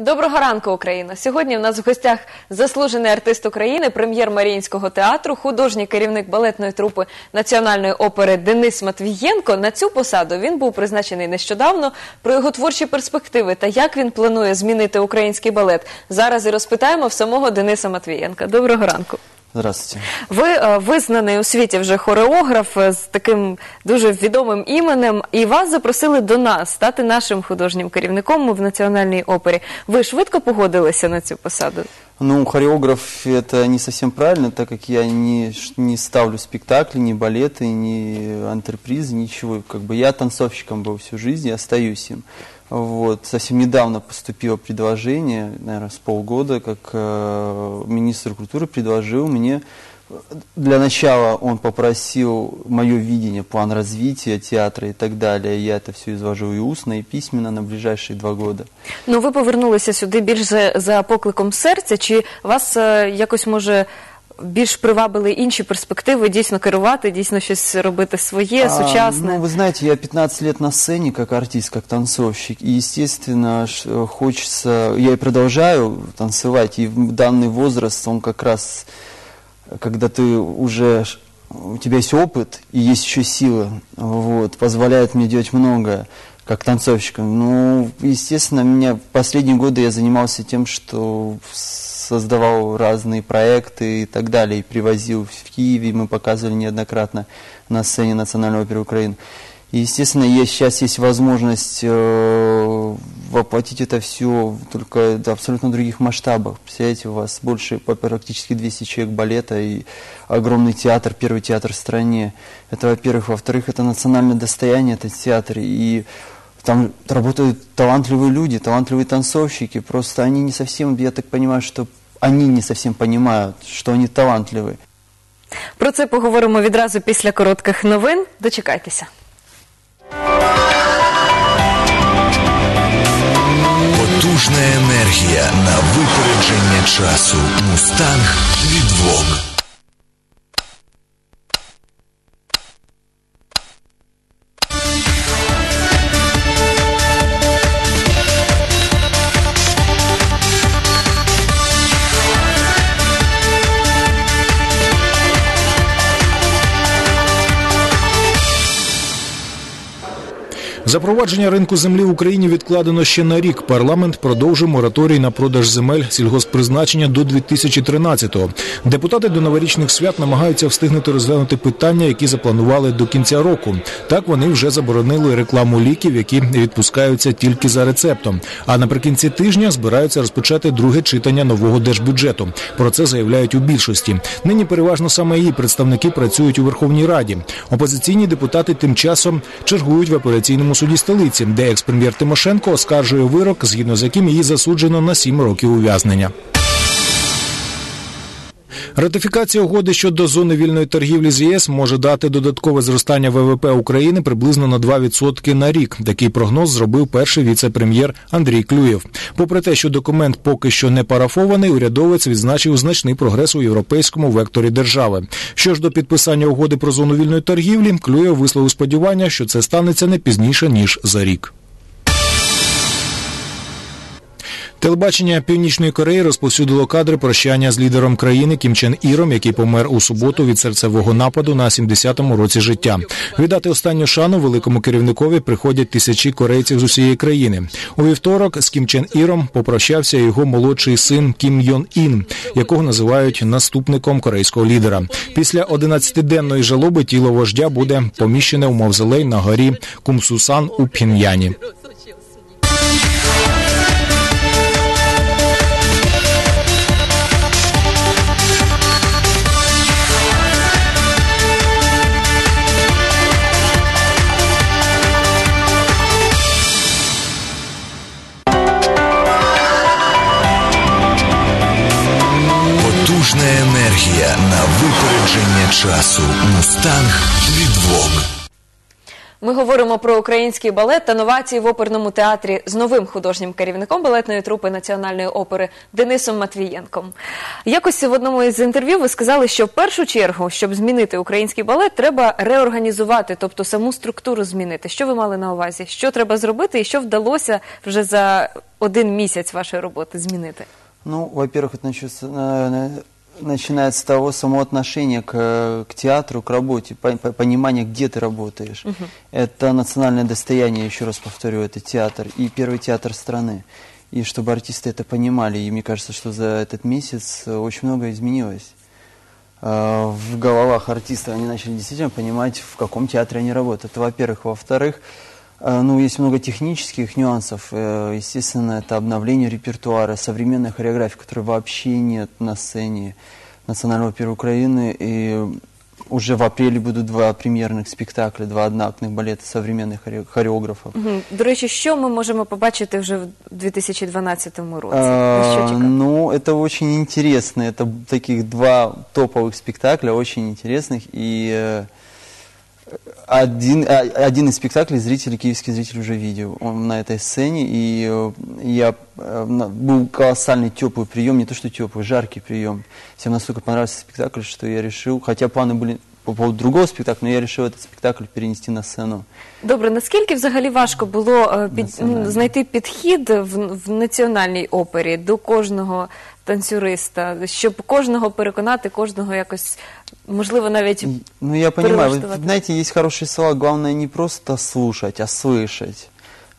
Доброго ранку, Україна! Сьогодні в нас в гостях заслужений артист України, прем'єр Маріїнського театру, художній керівник балетної трупи національної опери Денис Матвієнко. На цю посаду він був призначений нещодавно. Про його творчі перспективи та як він планує змінити український балет. Зараз і розпитаємо в самого Дениса Матвієнка. Доброго ранку. Здравствуйте. Ви е, визнаний у світі вже хореограф е, з таким дуже відомим іменем, і вас запросили до нас стати нашим художнім керівником в національній опері. Ви швидко погодилися на цю посаду? Ну, хореограф это не совсем правильно, так как я не, ш- не ставлю спектакли, ни балеты, ни антрепризы, ничего. Как бы я танцовщиком был всю жизнь и остаюсь им. Вот. Совсем недавно поступило предложение, наверное, с полгода, как э, министр культуры предложил мне для начала он попросил мое видение, план развития театра и так далее. Я это все изложил и устно, и письменно на ближайшие два года. Ну, ви повернулися сюди більш за, покликом серця, чи вас е, якось може більш привабили інші перспективи, дійсно керувати, дійсно щось робити своє, А, сучасне? Ну, вы знаете, я 15 лет на сцене как артист, как танцовщик. И, естественно, ш- э, хочется... Я и продолжаю танцевать. И в данный возраст, он как раз, когда ты уже... ш- У тебя есть опыт и есть еще сила. Вот, позволяет мне делать многое как танцовщиком. Ну, естественно, меня в последние годы я занимался тем, что создавал разные проекты и так далее, и привозил в Киеве, мы показывали неоднократно на сцене Национальной оперы Украины. И, естественно, есть, сейчас есть возможность э, воплотить это все только в абсолютно других масштабах. Представляете, у вас больше практически 200 человек балета и огромный театр, первый театр в стране. Это, во-первых. Во-вторых, это национальное достояние, этот театр. И там работают талантливые люди, талантливые танцовщики. Просто они не совсем, я так понимаю, что они не совсем понимают, что они талантливые. Про це поговоримо відразу після коротких новин. Дочекайтеся. Потужна енергія на випередження часу. Мустанг від Vogue. Запровадження ринку землі в Україні відкладено ще на рік. Парламент продовжив мораторій на продаж земель сільгоспризначення до 2013-го. Депутати до новорічних свят намагаються встигнути розглянути питання, які запланували до кінця року. Так вони вже заборонили рекламу ліків, які відпускаються тільки за рецептом. А наприкінці тижня збираються розпочати друге читання нового держбюджету. Про це заявляють у більшості. Нині переважно саме її представники працюють у Верховній Раді. Опозиційні депутати тим часом чергують в апеляційному суді столиці, де екс-прем'єр Тимошенко оскаржує вирок, згідно з яким її засуджено на 7 років ув'язнення. Ратифікація угоди щодо зони вільної торгівлі з ЄС може дати додаткове зростання ВВП України приблизно на 2% на рік. Такий прогноз зробив перший віце-прем'єр Андрій Клюєв. Попри те, що документ поки що не парафований, урядовець відзначив значний прогрес у європейському векторі держави. Що ж до підписання угоди про зону вільної торгівлі, Клюєв висловив сподівання, що це станеться не пізніше ніж за рік. Телебачення Північної Кореї розповсюдило кадри прощання з лідером країни Кім Чен Іром, який помер у суботу від серцевого нападу на 70-му році життя. Віддати останню шану великому керівникові приходять тисячі корейців з усієї країни. У вівторок з Кім Чен Іром попрощався його молодший син Кім Йон Ін, якого називають наступником корейського лідера. Після 11-денної жалоби тіло вождя буде поміщене у мавзолей на горі Кумсусан у Пхеньяні. Часу. Мустанг від Ми говоримо про український балет та новації в оперному театрі з новим художнім керівником балетної трупи національної опери Денисом Матвієнком. Якось в одному із інтерв'ю ви сказали, що в першу чергу, щоб змінити український балет, треба реорганізувати, тобто саму структуру змінити. Що ви мали на увазі? Що треба зробити, і що вдалося вже за один місяць вашої роботи змінити? Ну, во-первых, это начнется, на- на- начинается с того самого отношения к, к театру, к работе, по- по- понимания, где ты работаешь. Это национальное достояние, еще раз повторю, это театр и первый театр страны. И чтобы артисты это понимали, и мне кажется, что за этот месяц очень многое изменилось. Э, В головах артистов они начали действительно понимать, в каком театре они работают. Это, во-первых. Во-вторых, э, ну, есть много технических нюансов. Э, Естественно, это обновление репертуара, современная хореография, которой вообще нет на сцене Национального оперы Украины. И уже в апреле будут два премьерных спектакля, два одноактных балета современных хоре- хореографов. Мгм. До речі, що ми можемо побачити вже в 2012 році? На що А? Ну, это очень интересно. Это таких два топовых спектакля, очень интересных. И э, один, а- один из спектаклей зрители, киевский зритель уже видел. Он на этой сцене. И э, я э, был колоссальный теплый прием, не то что теплый, жаркий прием. Всем настолько понравился спектакль, что я решил, хотя планы были по поводу другого спектакля, но я решил этот спектакль перенести на сцену. Добре, наскільки взагалі важко було е, під, Національний. м, знайти підхід в, в національній опері до кожного танцюриста, щоб кожного переконати, кожного якось, можливо, навіть И- Ну, я понимаю. Вы перелаштовать. знаете, есть хорошие слова. Главное не просто слушать, а слышать.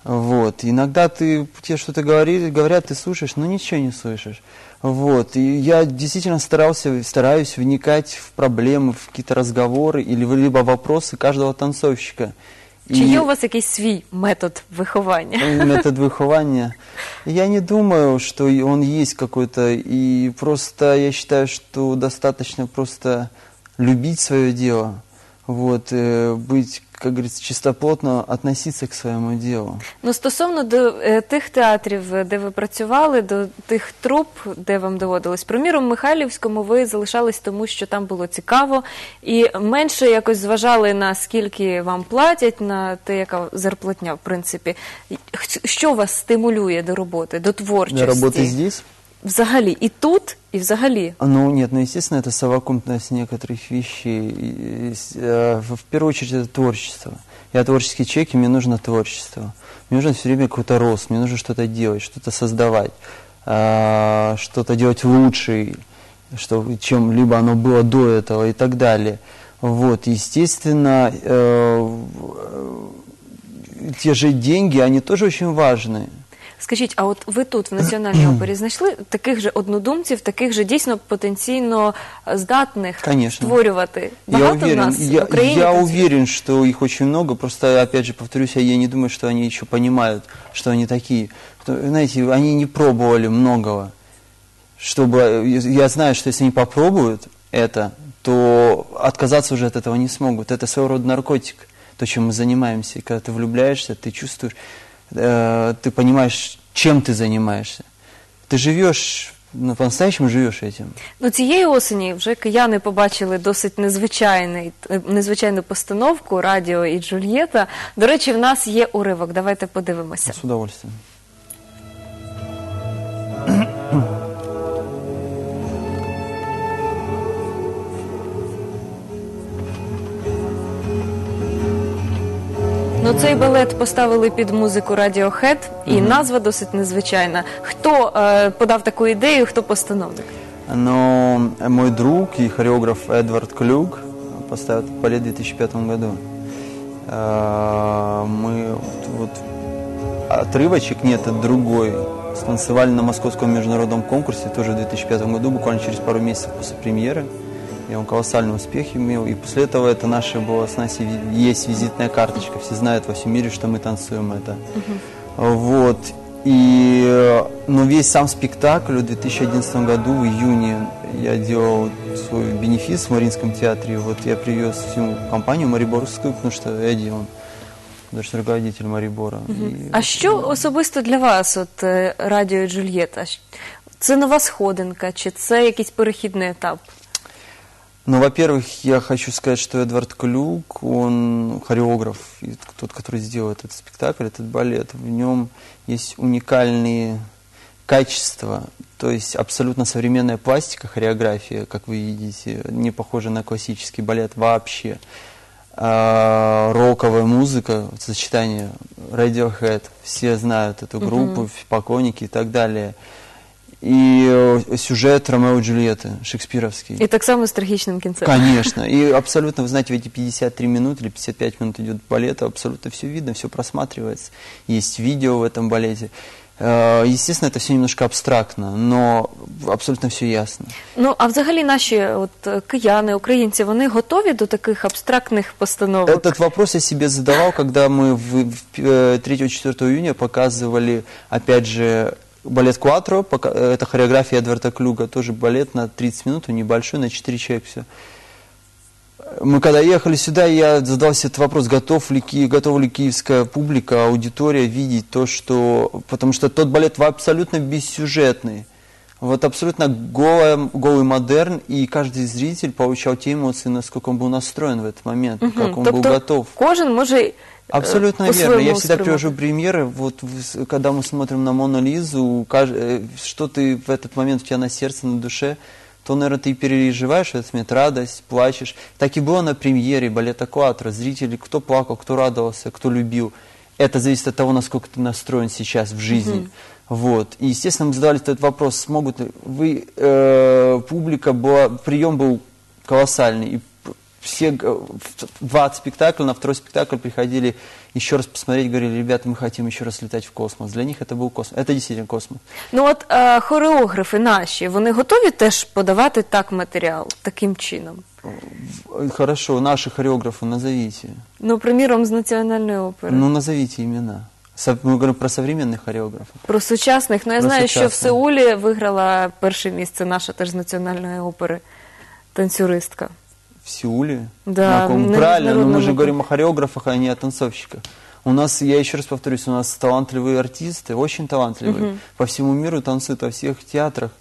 Вот. Иногда ты, тебе что-то говори, говорят, ты слушаешь, но ничего не слышишь. Вот. И я действительно старался, стараюсь вникать в проблемы, в какие-то разговоры или в- либо вопросы каждого танцовщика. чи є у вас якийсь свій метод виховання? метод выхования. Я не думаю, что он есть какой-то. И просто я считаю, что достаточно просто любить свое дело. Вот, э, быть, как говорится, чистоплотно относиться к своему делу. Ну, стосовно до е, тих театрів, е, де ви працювали, до тих труп, де вам доводилось. Приміром, в Михайлівському ви залишались тому, що там було цікаво, і менше якось зважали на скільки вам платять, на те, яка зарплатня, в принципі. Що вас стимулює до роботи, до творчості? Для работы здесь? Взагалі, і тут, і взагалі. Ну, нет, ну, естественно, это совокупность некоторых вещей. И, с- э, в в первую очередь, это творчество. Я творческий человек, и мне нужно творчество. Мне нужно все время какой-то рост, мне нужно что-то делать, что-то создавать, а, что-то делать лучше, что, чем либо оно было до этого и так далее. Вот, естественно, э, э, те же деньги, они тоже очень важны. Скажіть, а от ви тут в національній опері знайшли таких же однодумців, таких же дійсно потенційно е, здатних Конечно. створювати? Я Багато в уверен, нас в я, Україні я танцюють? уверен, что их очень много. Просто, опять же, повторюсь, я не думаю, что они еще понимают, что они такие. Потому- Знаете, они не пробовали многого. Чтобы, я знаю, что если они попробуют это, то отказаться уже от этого не смогут. Это своего рода наркотик, то, чем мы занимаемся. И когда ты влюбляешься, ты чувствуешь, э, ты понимаешь, чем ты занимаешься. Ты живешь, ну, по-настоящему живешь этим. Ну, цієї осені вже кияни побачили досить незвичайний, е, незвичайну постановку Радіо і Джульєта. До речі, в нас є уривок. Давайте подивимося. С удовольствием. Ну, цей балет поставили під музику Radiohead, і назва досить незвичайна. Хто е, подав таку ідею, хто постановник? Но мой друг и хореограф Эдвард Клюк поставил этот балет в 2005 году. А, Мы вот, вот отрывочек, нет, это другой, станцевали на московском международном конкурсе тоже в 2005 году, буквально через пару месяцев после премьеры. И он колоссальный успех имел. И после этого это наша была с Насей ви- есть визитная карточка. Все знают во всем мире, что мы танцуем это. Вот. И, э, но весь сам спектакль в 2011 году, в июне, я делал свой бенефис в Мариинском театре. Вот я привез всю компанию Мариборскую, потому что Эдди, он художественный руководитель Марибора. И А що особисто для вас, от е, Радіо і Джульєта? Це нова сходинка, чи це якийсь перехідний етап? Ну, во-первых, я хочу сказать, что Эдвард Клюк, он хореограф, и тот, который сделал этот спектакль, этот балет. В нем есть уникальные качества, то есть абсолютно современная пластика, хореография, как вы видите, не похожа на классический балет вообще. А, роковая музыка, сочетание Radiohead, все знают эту группу, поклонники и так далее И э, сюжет Ромео и Джульетты, шекспировский. І так само з трагічним кінцем. Конечно. И абсолютно, вы знаете, в эти 53 минуты или 55 минут идет балет, абсолютно все видно, все просматривается. Есть видео в этом балете. Э, Естественно, это все немножко абстрактно, но абсолютно все ясно. Ну а взагалі наші от е, кияни, українці, вони готові до таких абстрактних постановок? Этот вопрос я себе задавал, когда мы в, в, э, 3-4 июня показывали, опять же, балет Куатро, э, это хореография Эдварда Клюга, тоже балет на 30 минут, небольшой, на 4 человека все. Мы когда ехали сюда, я задал себе этот вопрос, готов ли, готова ли киевская публика, аудитория видеть то, что... Потому что тот балет абсолютно бессюжетный. Вот абсолютно голая, голый модерн, и каждый зритель получал те эмоции, насколько он был настроен в этот момент, как он был тобто готов. кожен може Абсолютно верно. по-своєму Я всегда привожу примеры. Вот когда мы смотрим на Мону Лизу, э, что ты в этот момент у тебя на сердце, на душе, то, наверное, ты переживаешь в этот момент радость, плачешь. Так и было на премьере балета Куатро. Зрители, кто плакал, кто радовался, кто любил. Это зависит от того, насколько ты настроен сейчас в жизни. Вот. И, естественно, мы задали этот вопрос, смогут ли вы, э, публика была, прием был колоссальный. И все г- в- два спектакля, на второй спектакль приходили еще раз посмотреть, говорили, ребята, мы хотим еще раз летать в космос. Для них это был космос. Это действительно космос. Ну от е, хореографи наші, вони готові теж подавати так матеріал таким чином. В- Хорошо, наши хореографы назовите. Ну, приміром, з національної опери. Ну, назовите имена. Со- Мы говорим про современных хореографов. Про сучасних. Ну я Про знаю, що в сучасних. Сеулі виграла перше місце наша теж з національної опери танцюристка. Сеуле. Да, На на Правильно, но мы же говорим о хореографах, а не о танцовщиках. У нас, я еще раз повторюсь, у нас талантливые артисты, очень талантливые. По всему миру танцуют во всех театрах.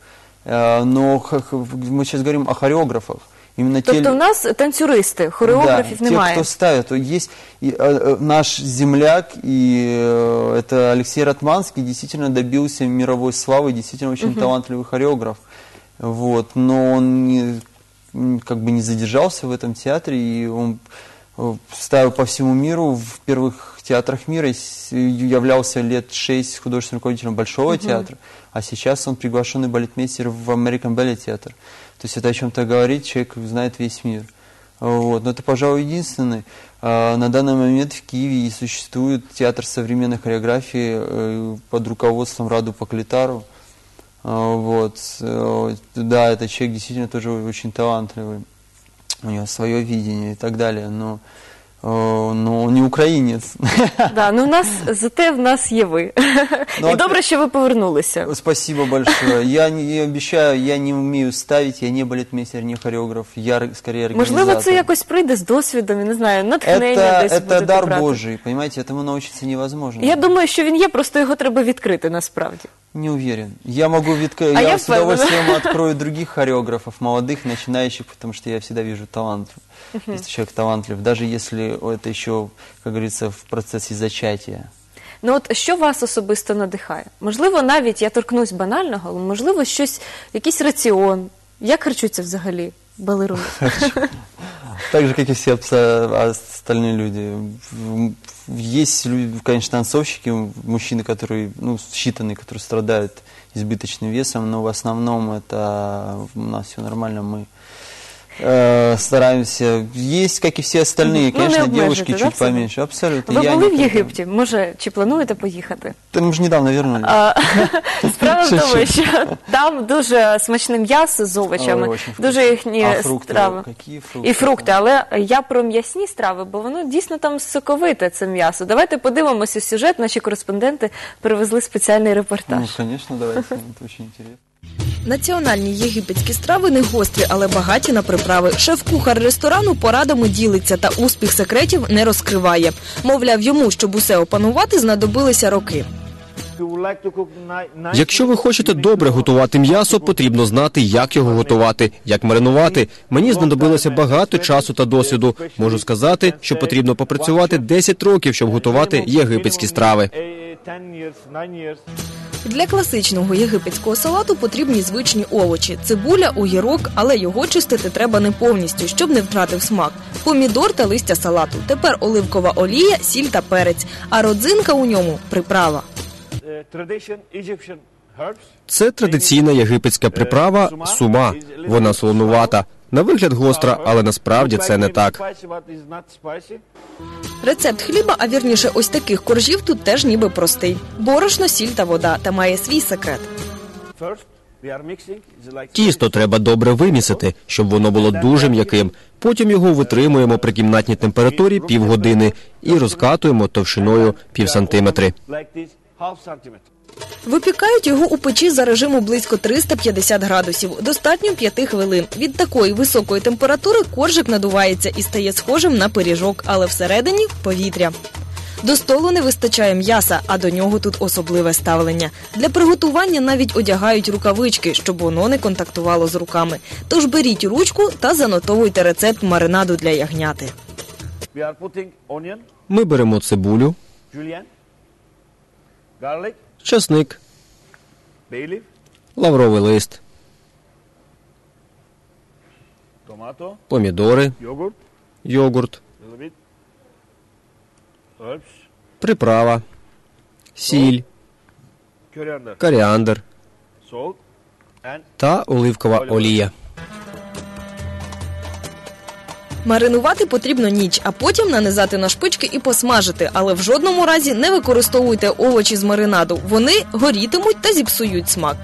Э, Но мы сейчас говорим о хореографах. Именно те Тобто в нас танцюристи, хореографів да, немає. Те, кто ставит. То Есть э, э, наш земляк, и это Алексей Ратманский, действительно добился мировой славы, действительно очень талантливый хореограф. Вот, но он как бы не задержался в этом театре, и он э, ставил по всему миру в первых театрах мира, являлся лет шесть художественным руководителем Большого театра, а сейчас он приглашенный балетмейстер в American Ballet Theater. То есть это о чем-то говорит, человек знает весь мир. Вот. Но это, пожалуй, единственный. А, На данный момент в Киеве и существует театр современной хореографии э, под руководством Раду Поклитару. А, Вот. Э, Да, этот человек действительно тоже очень талантливый. У него свое видение и так далее. Но, э, но он не украинец. Да, ну в нас зате в нас є ви. Ну, І а добре, що ви повернулися. Спасибо большое. Я не обещаю, я не умею ставить, я не балетмейстер, не хореограф, я р- скорее организатор. Можливо, це якось прийде з досвідом, я не знаю, натхнення Это, десь это будете дар брати. Божий, понимаете, этому научиться невозможно. Я думаю, що він є, просто його треба відкрити насправді. Не уверен. Я могу відк- А я, я с впевнена. удовольствием открою других хореографов, молодых, начинающих, потому что я всегда вижу талант. Если человек талантлив, даже если это еще, как говорится, в процессе зачатия. Ну от що вас особисто надихає? Можливо, навіть я торкнусь банального, але можливо, щось, якийсь раціон. Як харчуються взагалі балеруни? Так же, как и все абсо- остальные люди. В- Есть, люди, конечно, танцовщики, мужчины, которые, ну, считанные, которые страдают избыточным весом, но в основном это у нас все нормально, мы э, стараемся. Есть, как и все остальные, Ну, конечно, не обмежити, девушки да, чуть себе? поменьше. Абсолютно. Ви Я були не в против. Єгипті? Може, чи плануєте поїхати? Да мы же недавно вернулись. А, Справа в Що, тому, що? що там дуже смачне м'ясо з овочами, Ой, очень вкусно. дуже їхні А фрукти? страви. Які фрукти? І фрукти, але я про м'ясні страви, бо воно дійсно там соковите, це м'ясо. Давайте подивимося сюжет. Наші кореспонденти привезли спеціальний репортаж. Ну, конечно, давайте, это очень интересно. Національні єгипетські страви не гострі, але багаті на приправи. Шеф-кухар ресторану порадами ділиться та успіх секретів не розкриває. Мовляв, йому, щоб усе опанувати, знадобилися роки. Якщо ви хочете добре готувати м'ясо, потрібно знати, як його готувати, як маринувати. Мені знадобилося багато часу та досвіду. Можу сказати, що потрібно попрацювати 10 років, щоб готувати єгипетські страви. Для класичного єгипетського салату потрібні звичні овочі: цибуля, огірок, але його чистити треба не повністю, щоб не втратив смак. Помідор та листя салату. Тепер оливкова олія, сіль та перець. А родзинка у ньому приправа. Це традиційна єгипетська приправа сума. Вона солонувата. На вигляд гостра, але насправді це не так. Рецепт хліба, а вірніше, ось таких коржів тут теж ніби простий: борошно, сіль та вода, та має свій секрет. Тісто треба добре вимісити, щоб воно було дуже м'яким. Потім його витримуємо при кімнатній температурі півгодини і розкатуємо товщиною пів сантиметри. Випікають його у печі за режиму близько 350 градусів. Достатньо 5 хвилин. Від такої високої температури коржик надувається і стає схожим на пиріжок, але всередині повітря. До столу не вистачає м'яса, а до нього тут особливе ставлення. Для приготування навіть одягають рукавички, щоб воно не контактувало з руками. Тож беріть ручку та занотовуйте рецепт маринаду для ягняти. Ми беремо цибулю, часник, лавровий лист, помідори, йогурт, приправа, сіль, коріандр? Та оливкова олія. Маринувати потрібно ніч, а потім нанизати на шпички і посмажити. Але в жодному разі не використовуйте овочі з маринаду. Вони горітимуть та зіпсують смак.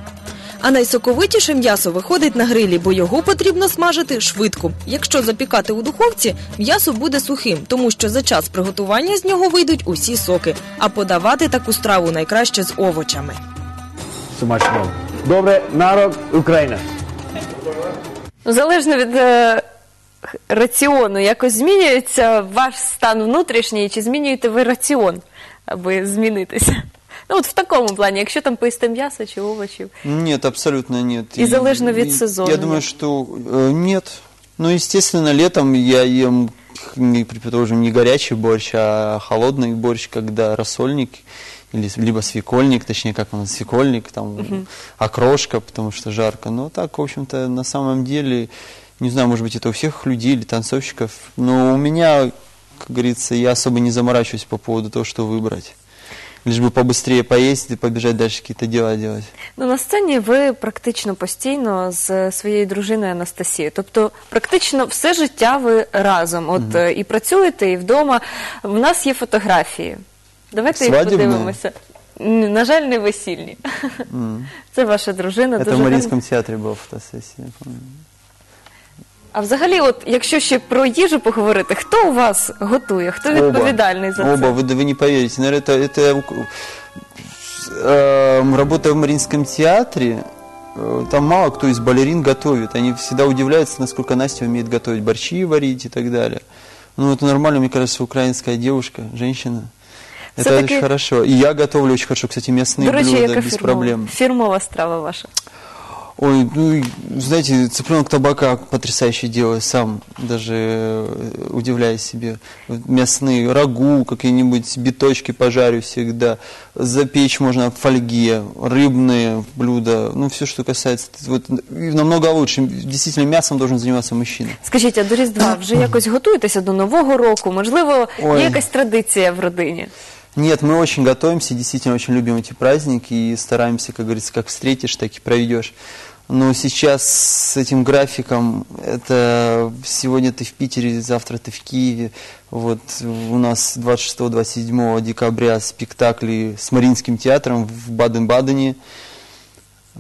А найсоковитіше м'ясо виходить на грилі, бо його потрібно смажити швидко. Якщо запікати у духовці, м'ясо буде сухим, тому що за час приготування з нього вийдуть усі соки. А подавати таку страву найкраще з овочами. Смачно. Добре, народ України. Ну, Залежно від е, раціону, якось змінюється ваш стан внутрішній, чи змінюєте ви раціон, аби змінитися? Ну, от в такому плані, якщо там поїсти м'ясо чи овочів. Нет, абсолютно нет. И залежно від сезону, Я думаю, нет? что э, нет. Ну, естественно, летом я ем, не, предположим, не горячий борщ, а холодный борщ, когда рассольник или с- либо свекольник, точнее, как он, свекольник, там, окрошка, потому что жарко. Но так, в общем-то, на самом деле, не знаю, может быть, это у всех людей или танцовщиков, но у меня, как говорится, я особо не заморачиваюсь по поводу того, что выбрать. Лишь бы побыстрее поесть и побежать дальше какие-то дела делать. Ну, на сцені ви практично постійно з своєю дружиною Анастасією. Тобто, практично все життя ви разом. От е, і працюєте, і вдома. В нас є фотографії. Давайте їх Свадібні? подивимося. Н- На жаль, не весільні. Це ваша дружина. Это дуже в Мариинском гарна. театре была фотосессия, я помню. А взагалі, от якщо ще про їжу поговорити, хто у вас готує? Хто відповідальний за Оба, це? вы, да вы не поверите. Наверное, это, это у- эм, работая в Мариинском театре, э, там мало кто из балерин готовит. Они всегда удивляются, насколько Настя умеет готовить борщи, варить и так далее. Ну, это нормально, мне кажется, украинская девушка, женщина. Это Всё-таки- очень хорошо. И я готовлю очень хорошо, кстати, мясные До речі, блюда яка без фірмова, проблем. фірмова страва ваша? Ой, ну, и, знаете, цыпленок табака потрясающе делаю сам, даже э, удивляюсь себе. Вот Мясные, рагу, какие-нибудь биточки пожарю всегда. Запечь можно в фольге, рыбные блюда, ну, все, что касается, вот, и намного лучше. Действительно, мясом должен заниматься мужчина. Скажіть, а до Різдва вже якось готуєтеся до Нового року? Можливо, Ой. є якась традиція в родині? Нет, мы очень готовимся, действительно очень любим эти праздники и стараемся, как говорится, как встретишь, так и проведешь. Но сейчас с этим графиком, это сегодня ты в Питере, завтра ты в Киеве. Вот у нас 26-27 декабря спектакли с Мариинским театром в Баден-Бадене.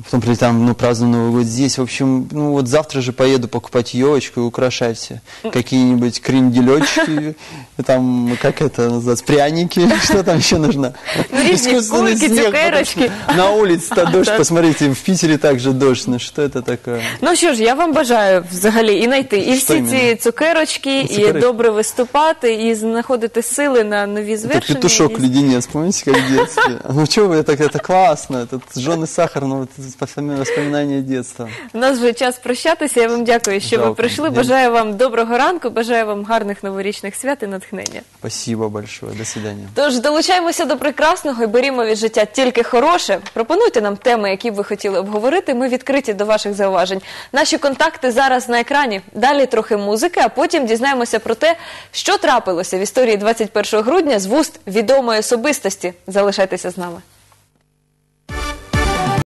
Потом прилетаем, ну, празднуем Новый год здесь. В общем, ну, вот завтра же поеду покупать елочку и украшать все. Какие-нибудь кренделечки, там, как это называется, пряники, что там еще нужно? Ну, різні Искусственный кульки, снег, цукерочки. потому что На улице-то дождь, посмотрите, в Питере также дождь, ну что это такое? Ну що ж, я вам бажаю взагалі і знайти і Що всі ці іменно? цукерочки, і Цукерочки. добре виступати, і знаходити сили на нові Это звершення. петушок І- леденец, помните, как в детстве? Ну что вы, это, это классно, это жженый сахар, ну, вот воспоми- воспоминания детства. У нас вже час прощатися. Я вам дякую, що ви прийшли. Бажаю вам доброго ранку, бажаю вам гарних новорічних свят і натхнення. Спасибо большое, до свидания. Тож долучаємося до прекрасного і берімо від життя тільки хороше. Пропонуйте нам теми, які б ви хотіли обговорити. Ми відкриті до ваших зауважень. Наші контакти зараз на екрані. Далі трохи музики, а потім дізнаємося про те, що трапилося в історії 21 грудня з вуст відомої особистості. Залишайтеся з нами.